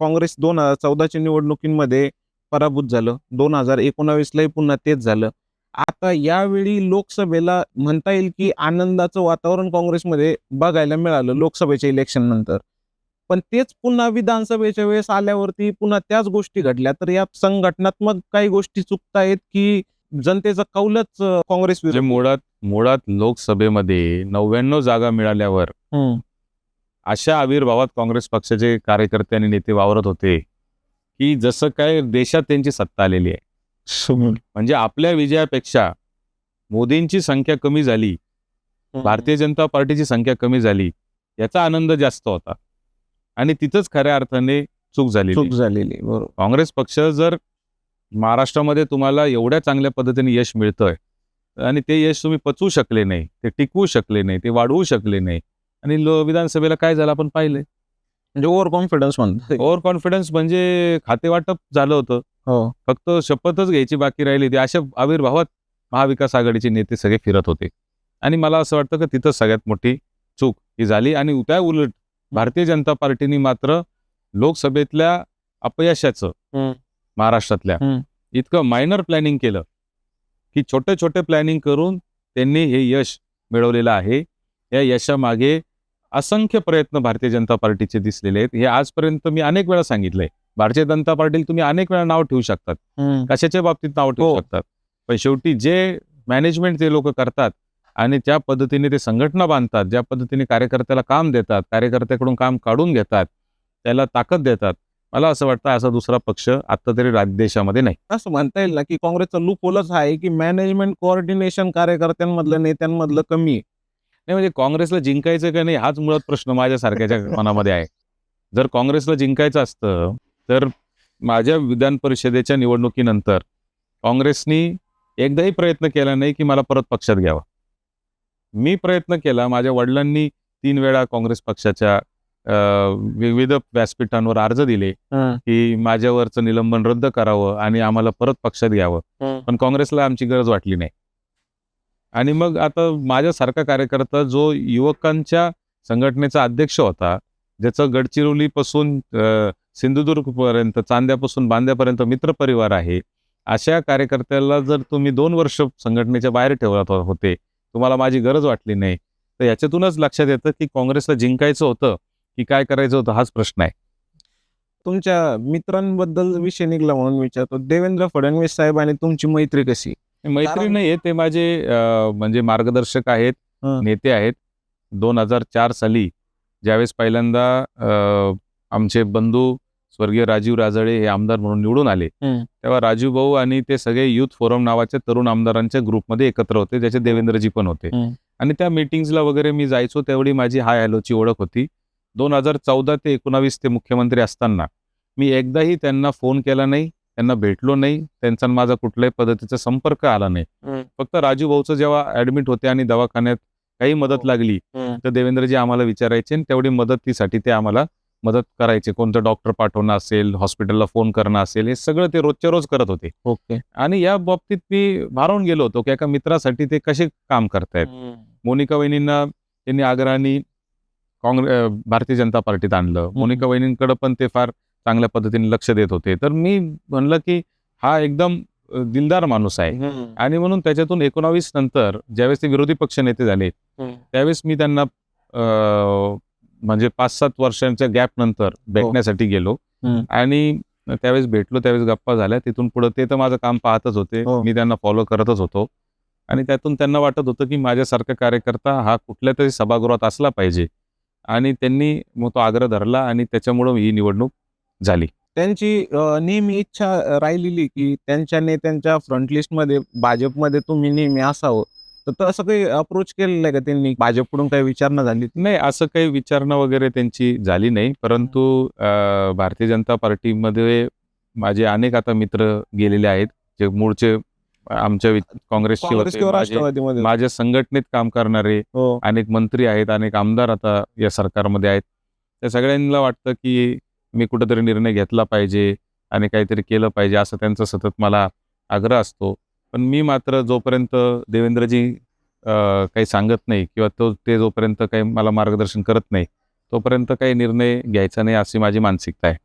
काँग्रेस दोन हजार चौदाच्या निवडणुकीमध्ये पराभूत झालं. दोन हजार एकोणावीसलाही पुन्हा तेच झालं. आता यावेळी लोकसभेला म्हणता येईल की आनंदाचं वातावरण काँग्रेसमध्ये बघायला मिळालं लोकसभेच्या इलेक्शन नंतर. पण तेच पुन्हा विधानसभेच्या वेळेस आल्यावरती पुन्हा त्याच गोष्टी घडल्या. तर या संघटनात्मक काही गोष्टी चुकतायत की जनतेचा कौलच काँग्रेस मुळात मुळात लोकसभेमध्ये नव्याण्णव जागा मिळाल्यावर अशा आविर्भावात काँग्रेस पक्षाचे कार्यकर्ते आणि नेते वावरत होते की जसं काय देशात त्यांची सत्ता आलेली आहे. म्हणजे आपल्या विजयापेक्षा मोदींची संख्या कमी झाली भारतीय जनता पार्टीची संख्या कमी झाली याचा आनंद जास्त होता. आणि तिथंच खऱ्या अर्थाने चूक झाली चूक झालेली बरोबर. काँग्रेस पक्ष जर महाराष्ट्रामध्ये तुम्हाला एवढ्या चांगल्या पद्धतीने यश मिळतंय आणि ते यश तुम्ही पचवू शकले नाही ते टिकवू शकले नाही ते वाढवू शकले नाही आणि लो- विधानसभेला काय झालं आपण पाहिलंय. म्हणजे ओव्हर कॉन्फिडन्स म्हणतो ओव्हर कॉन्फिडन्स म्हणजे खाते वाटप झालं होतं. हो. फक्त शपथच घ्यायची बाकी राहिली होती. अशा आविर्भावात महाविकास आघाडीचे नेते सगळे फिरत होते. आणि मला असं वाटतं की तिथं सगळ्यात मोठी चूक ही झाली. आणि त्या उलट भारतीय जनता पार्टीने मात्र लोकसभेतल्या अपयशाचं. महाराष्ट्रातल्या. इतकं मायनर प्लॅनिंग केलं की छोटे छोटे प्लॅनिंग करून त्यांनी हे यश मिळवलेलं आहे. या यशामागे असंख्य प्रयत्न भारतीय जनता पार्टीचे दिसलेले आहेत. हे आजपर्यंत मी अनेक वेळा सांगितलंय. भारतीय जनता पार्टीला तुम्ही अनेक वेळा नाव ठेवू शकतात. कशाच्या बाबतीत नाव ठेवू हो. शकतात? पण शेवटी जे मॅनेजमेंट ते लोक करतात आणि त्या पद्धतीने ते संघटना बांधतात ज्या पद्धतीने कार्यकर्त्याला काम देतात कार्यकर्त्याकडून काम काढून घेतात त्याला ताकद देतात मला असं वाटतं असा दुसरा पक्ष आता तरी राज्य देशामध्ये नाही. असं म्हणता येईल ना की काँग्रेसचा लूप होलच आहे की मॅनेजमेंट कोऑर्डिनेशन कार्यकर्त्यांमधलं नेत्यांमधलं कमी आहे. नाही म्हणजे काँग्रेसला जिंकायचं का नाही हाच मुळात प्रश्न माझ्यासारख्याच्या मनामध्ये आहे. जर काँग्रेसला जिंकायचं असतं तर माझ्या विधान परिषदेच्या निवडणुकीनंतर काँग्रेसनी एकदाही प्रयत्न केला नाही की मला परत पक्षात घ्यावं. मी प्रयत्न केला माझ्या वडिलांनी तीन वेळा काँग्रेस पक्षाच्या विविध व्यासपीठांवर अर्ज दिले की माझ्यावरचं निलंबन रद्द करावं आणि आम्हाला परत पक्षात घ्यावं. पण काँग्रेसला आमची गरज वाटली नाही. आणि मग आता माझ्यासारखा कार्यकर्ता जो युवकांच्या संघटनेचा अध्यक्ष होता ज्याचं गडचिरोलीपासून सिंधुदुर्गपर्यंत चांद्यापासून बांद्यापर्यंत मित्रपरिवार आहे अशा कार्यकर्त्याला जर तुम्ही दोन वर्ष संघटनेच्या बाहेर ठेवत होते तुम्हाला माझी गरज वाटली नाही तर याच्यातूनच लक्षात येतं की काँग्रेसला जिंकायचं होतं की काय करायचं होतं हाच प्रश्न आहे. तुमच्या मित्रांबद्दल विषय निघला म्हणून विचारतो. देवेंद्र फडणवीस साहेब आणि तुमची मैत्री कशी? मैत्री नाही ते माझे म्हणजे मार्गदर्शक आहेत. नेते आहेत दोन हजार चार साली ज्यावेळेस पहिल्यांदा आमचे बंधू स्वर्गीय राजीव राजळे हे आमदार म्हणून निवडून आले. तेव्हा राजू भाऊ आणि ते सगळे युथ फोरम नावाच्या तरुण आमदारांच्या ग्रुपमध्ये एकत्र होते ज्याचे देवेंद्रजी पण होते. आणि त्या मीटिंग्सला वगैरे मी जायचो तेवढी माझी हाय हॅलोची ओळख होती दोन हजार चौदा ते एकोणावीस ते मुख्यमंत्री असताना मी एकदाही त्यांना फोन केला नाही त्यांना भेटलो नाही त्यांचा माझा कुठल्याही पद्धतीचा संपर्क आला नाही. फक्त राजू भाऊचं जेव्हा ऍडमिट होते आणि दवाखान्यात काही मदत हो. लागली तर देवेंद्रजी आम्हाला विचारायचे आणि तेवढी मदतीसाठी ते आम्हाला मदत करायचे. कोणतं डॉक्टर पाठवणं असेल हॉस्पिटलला फोन करणं असेल हे सगळं ते रोजच्या रोज करत होते. ओके. आणि या बाबतीत मी भारावून गेलो होतो की एका मित्रासाठी ते कसे काम करतायत. मोनिका वहिनींना त्यांनी आग्रहाने काँग्रेस भारतीय जनता पार्टीत आणलं. मोनिका वहिनींकडे पण ते फार चांगल्या पद्धतीने लक्ष देत होते. तर मी म्हणलं की हा एकदम दिलदार माणूस आहे. आणि म्हणून त्याच्यातून एकोणावीस नंतर ज्यावेळेस ते विरोधी पक्ष नेते झाले त्यावेळेस मी त्यांना म्हणजे पाच सात वर्षांच्या गॅप नंतर भेटण्यासाठी गेलो. आणि त्यावेळेस भेटलो त्यावेळेस गप्पा झाल्या. तिथून पुढे ते तर माझं काम पाहतच होते. हो. मी त्यांना फॉलो करतच होतो. आणि त्यातून त्यांना वाटत होतं की माझ्यासारखा कार्यकर्ता हा कुठल्या तरी सभागृहात असला पाहिजे. आणि त्यांनी मग तो आग्रह धरला आणि त्याच्यामुळं ही निवडणूक झाली. त्यांची नेहमी इच्छा राहिलेली की त्यांच्या नेत्यांच्या फ्रंट लिस्टमध्ये भाजपमध्ये तुम्ही नेहमी असावं. तर तसं काही अप्रोच केलेलं आहे का त्यांनी? भाजपकडून काही विचारणा झाली? नाही असं काही विचारणा वगैरे त्यांची झाली नाही. परंतु भारतीय जनता पार्टीमध्ये माझे अनेक आता मित्र गेलेले आहेत जे मूळचे आमच्या काँग्रेसचे माझ्या संघटनेत काम करणारे हो. अनेक मंत्री आहेत अनेक आमदार आता या सरकारमध्ये आहेत. त्या सगळ्यांना वाटतं की मी कुठंतरी निर्णय घेतला पाहिजे आणि काहीतरी केलं पाहिजे असं त्यांचा सतत मला आग्रह असतो. पण मी मात्र जोपर्यंत देवेंद्रजी काही सांगत नाही किंवा तो ते जोपर्यंत काही मला मार्गदर्शन करत नाही तोपर्यंत काही निर्णय घ्यायचा नाही अशी माझी मानसिकता आहे.